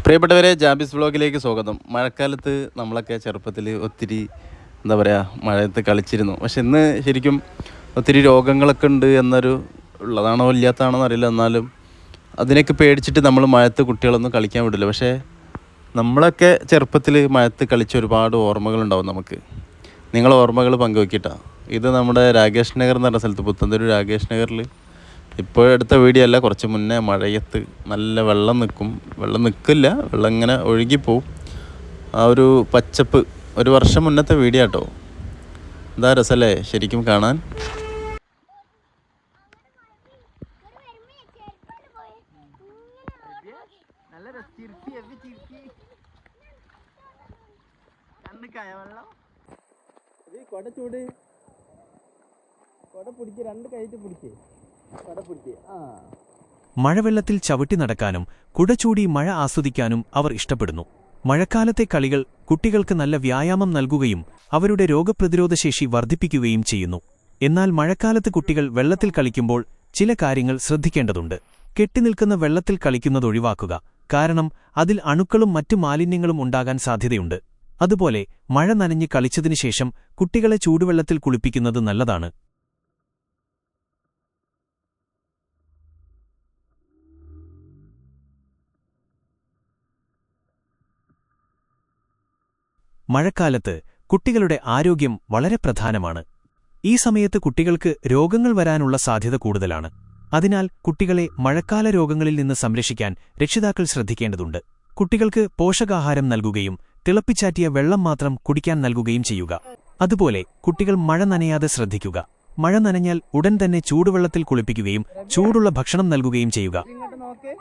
പ്രിയപ്പെട്ടവരെ ജാബിസ് വ്ളോഗിലേക്ക് സ്വാഗതം. മഴക്കാലത്ത് നമ്മളൊക്കെ ചെറുപ്പത്തിൽ ഒത്തിരി എന്താ പറയുക മഴയത്ത് കളിച്ചിരുന്നു. പക്ഷെ ഇന്ന് ശരിക്കും ഒത്തിരി രോഗങ്ങളൊക്കെ ഉണ്ട് എന്നൊരു ഉള്ളതാണോ ഇല്ലാത്തതാണോ അറിയില്ല. എന്നാലും അതിനൊക്കെ പേടിച്ചിട്ട് നമ്മൾ മഴത്ത് കുട്ടികളൊന്നും കളിക്കാൻ വിടില്ല. പക്ഷേ നമ്മളൊക്കെ ചെറുപ്പത്തിൽ മഴത്ത് കളിച്ച ഒരുപാട് ഓർമ്മകളുണ്ടാവും നമുക്ക്. നിങ്ങൾ ഓർമ്മകൾ പങ്കുവെക്കിട്ടാ. ഇത് നമ്മുടെ രാകേഷ് നഗർ എന്ന് പറഞ്ഞ സ്ഥലത്ത് പുത്തന്തൂർ രാകേഷ് നഗറിൽ ഇപ്പോൾ എടുത്ത വീഡിയോ അല്ല കുറച്ച് മുന്നേ മഴയത്ത് നല്ല വെള്ളം നിൽക്കും വെള്ളം നിൽക്കില്ല വെള്ളം ഇങ്ങനെ ഒഴുകിപ്പോവും ആ ഒരു പച്ചപ്പ് ഒരു വർഷം മുന്നത്തെ വീഡിയോ കേട്ടോ എന്താ രസമല്ലേ ശരിക്കും കാണാൻ? കൊട ചൂട്. കൊട പിടിക്ക് രണ്ട് പിടിക്ക് പിടിക്ക്. ആ മഴവെള്ളത്തിൽ ചവിട്ടി നടക്കാനും കുടചൂടി മഴ ആസ്വദിക്കാനും അവർ ഇഷ്ടപ്പെടുന്നു. മഴക്കാലത്തെ കളികൾ കുട്ടികൾക്ക് നല്ല വ്യായാമം നൽകുകയും അവരുടെ രോഗപ്രതിരോധശേഷി വർദ്ധിപ്പിക്കുകയും ചെയ്യുന്നു. എന്നാൽ മഴക്കാലത്ത് കുട്ടികൾ വെള്ളത്തിൽ കളിക്കുമ്പോൾ ചില കാര്യങ്ങൾ ശ്രദ്ധിക്കേണ്ടതുണ്ട്. കെട്ടിനിൽക്കുന്ന വെള്ളത്തിൽ കളിക്കുന്നത് ഒഴിവാക്കുക. കാരണം അതിൽ അണുക്കളും മറ്റു മാലിന്യങ്ങളും ഉണ്ടാകാൻ സാധ്യതയുണ്ട്. അതുപോലെ മഴ നനഞ്ഞ് കളിച്ചതിനു ശേഷം കുട്ടികളെ ചൂടുവെള്ളത്തിൽ കുളിപ്പിക്കുന്നത് നല്ലതാണ്. മഴക്കാലത്ത് കുട്ടികളുടെ ആരോഗ്യം വളരെ പ്രധാനമാണ്. ഈ സമയത്ത് കുട്ടികൾക്ക് രോഗങ്ങൾ വരാനുള്ള സാധ്യത കൂടുതലാണ്. അതിനാൽ കുട്ടികളെ മഴക്കാല രോഗങ്ങളിൽ നിന്ന് സംരക്ഷിക്കാൻ രക്ഷിതാക്കൾ ശ്രദ്ധിക്കേണ്ടതുണ്ട്. കുട്ടികൾക്ക് പോഷകാഹാരം നൽകുകയും തിളപ്പിച്ചാറ്റിയ വെള്ളം മാത്രം കുടിക്കാൻ നൽകുകയും ചെയ്യുക. അതുപോലെ കുട്ടികൾ മഴ നനയാതെ ശ്രദ്ധിക്കുക. മഴ നനഞ്ഞാൽ ഉടൻ തന്നെ ചൂടുവെള്ളത്തിൽ കുളിപ്പിക്കുകയും ചൂടുള്ള ഭക്ഷണം നൽകുകയും ചെയ്യുക ഇങ്ങോട്ട് നോക്ക്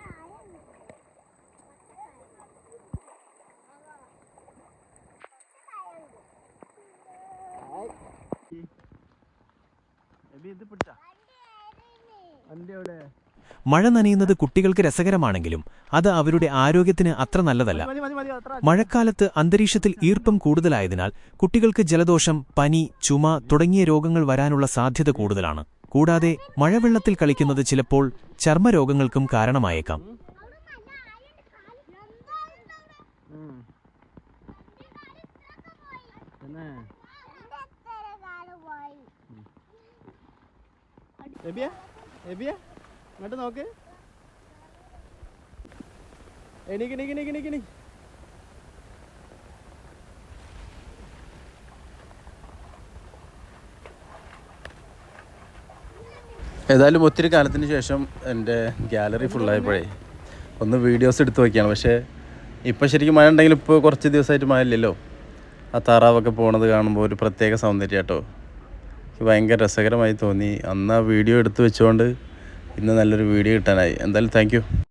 ഇത് പിടിച്ചാ വണ്ടി എവിടെ മഴ നനയുന്നത് കുട്ടികൾക്ക് രസകരമാണെങ്കിലും അത് അവരുടെ ആരോഗ്യത്തിന് അത്ര നല്ലതല്ല. മഴക്കാലത്ത് അന്തരീക്ഷത്തിൽ ഈർപ്പം കൂടുതലായതിനാൽ കുട്ടികൾക്ക് ജലദോഷം പനി ചുമ തുടങ്ങിയ രോഗങ്ങൾ വരാനുള്ള സാധ്യത കൂടുതലാണ്. കൂടാതെ മഴവെള്ളത്തിൽ കളിക്കുന്നത് ചിലപ്പോൾ ചർമ്മരോഗങ്ങൾക്കും കാരണമായേക്കാം. പിന്നെ? എബിയ എബിയ ഇങ്ങോട്ട് നോക്ക്. എണീക്ക് എണീക്ക് എണീക്ക് എണീക്ക് എണീക്ക് ഏതായാലും ഒത്തിരി കാലത്തിന് ശേഷം എന്റെ ഗാലറി ഫുള്ളായപ്പോഴേ ഒന്ന് വീഡിയോസ് എടുത്ത് വയ്ക്കുകയാണ് പക്ഷേ ഇപ്പോൾ ശരിക്കും മഴ ഉണ്ടെങ്കിൽ ഇപ്പോൾ കുറച്ച് ദിവസമായിട്ട് മഴ ഇല്ലല്ലോ. ആ താറാവൊക്കെ പോണത് കാണുമ്പോൾ ഒരു പ്രത്യേക സൗന്ദര്യം കേട്ടോ ഭയങ്കര രസകരമായി തോന്നി. അന്ന് ആ വീഡിയോ എടുത്തു വെച്ചുകൊണ്ട് ഇന്ന് നല്ലൊരു വീഡിയോ കിട്ടാനായി. എന്തായാലും താങ്ക്